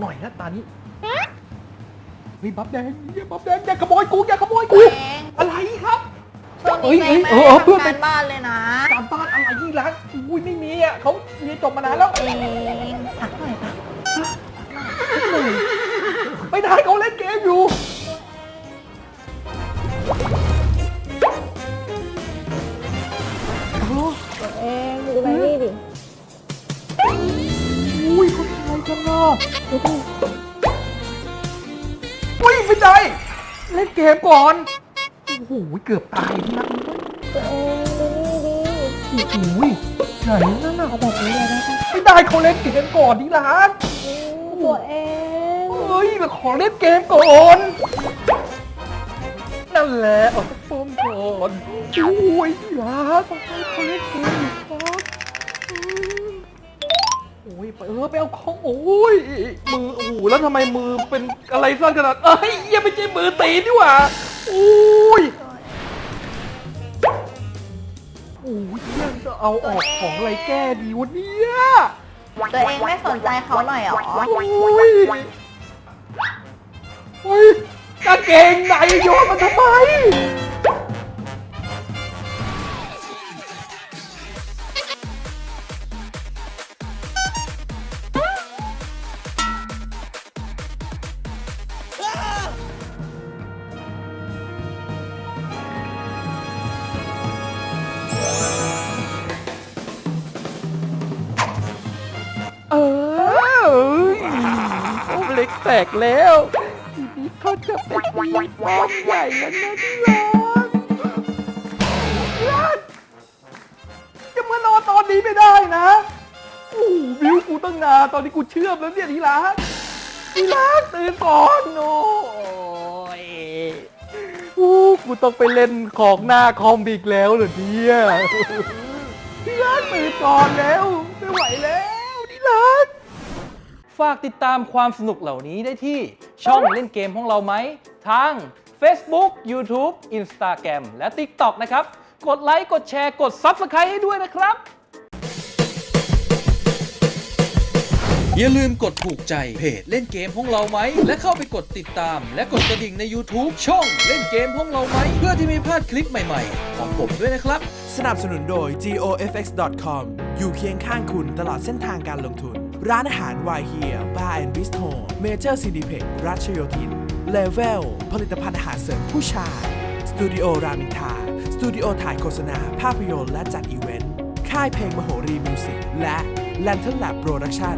หน่อยนะตานี้เฮ้ยบับแดงอย่าบับแดงอย่าขโมยกูอย่าขโมยกูเองอะไรครับช่วงนี้เอ้ยไม่เอ้ยไม่เออได้เพื่อนทำไปการบ้านเลยนะการบ้านอะไรที่รักอุ้ยไม่มีอะเขาเรียนจบมานานแล้ว เองสักหน่อยปะไม่ได้เขาเล่นเกมอยู่ตัวเอ ขาทำอะไรกันน่ะดูดิอุ้ยไม่ได้เล่นเกมก่อน โอ้โห เกือบตายที่นักเลยตัวเองดูนี่ดิโอ้โหไหนนั่นน่ะเอาแบบนี้เลยได้ปะไม่ได้เขาเล่นเกมก่อนที่ร้านตัวเองเฮ้ยเราขอเล่นเกมก่อน นั่นแหละเอาสักป้อมก่อนโอ้ยที่ร้านต้องให้เขาเล่นเกมอยู่ครับอืม โอ้ยไปเออไปเอาของโอ้ยมือโอ้โหแล้วทำไมมือเป็นอะไรสั้นขนาดเอ้ยย่าไปใช่มือตีนนี่หว่าโอ้ยโอ้ยเรื่องจะเอาออกของอะไรแก้ดีวะเนี่ยตัวเองไม่สนใจเขาหน่อยเหรอโอ้ยโอ้ยกางเกงในโยนมันทำไม ล็กแตกแล้วทีนี้เขาจะไปตีป้อมใหญ่แล้วนะที่รักรักจะมานอนตอนนี้ไม่ได้นะโอ้โหบิวกูตั้งนานตอนนี้กูเชื่อมแล้วเนี่ยที่รักที่รักตื่นก่อนโอ้ยโอ้กูต้องไปเล่นของหน้าคอมอีกแล้วเหรอเนี่ยที่รักตื่นก่อนแล้วไม่ไหวแล้วที่รัก ฝากติดตามความสนุกเหล่านี้ได้ที่ช่องเล่นเกมของเราไหม ทาง Facebook YouTube Instagram และ TikTok นะครับ กดไลค์ กดแชร์ กด Subscribe ให้ด้วยนะครับ อย่าลืมกดถูกใจเพจเล่นเกมของเราไหม และเข้าไปกดติดตาม และกดกระดิ่งใน YouTube ช่องเล่นเกมของเราไหม เพื่อที่ไม่พลาดคลิปใหม่ๆ ของผมด้วยนะครับ สนับสนุนโดย gofx.com อยู่เคียงข้างคุณตลอดเส้นทางการลงทุน ร้านอาหาร Why Here Bar and Bistro Major Cineplex รัชโยธินเลเวลผลิตภัณฑ์อาหารเสริมผู้ชาย สตูดิโอรามินทา สตูดิโอถ่ายโฆษณา ภาพยนตร์และจัดอีเวนต์ ค่ายเพลงมโหรีมิวสิกและ Lantern Lab Production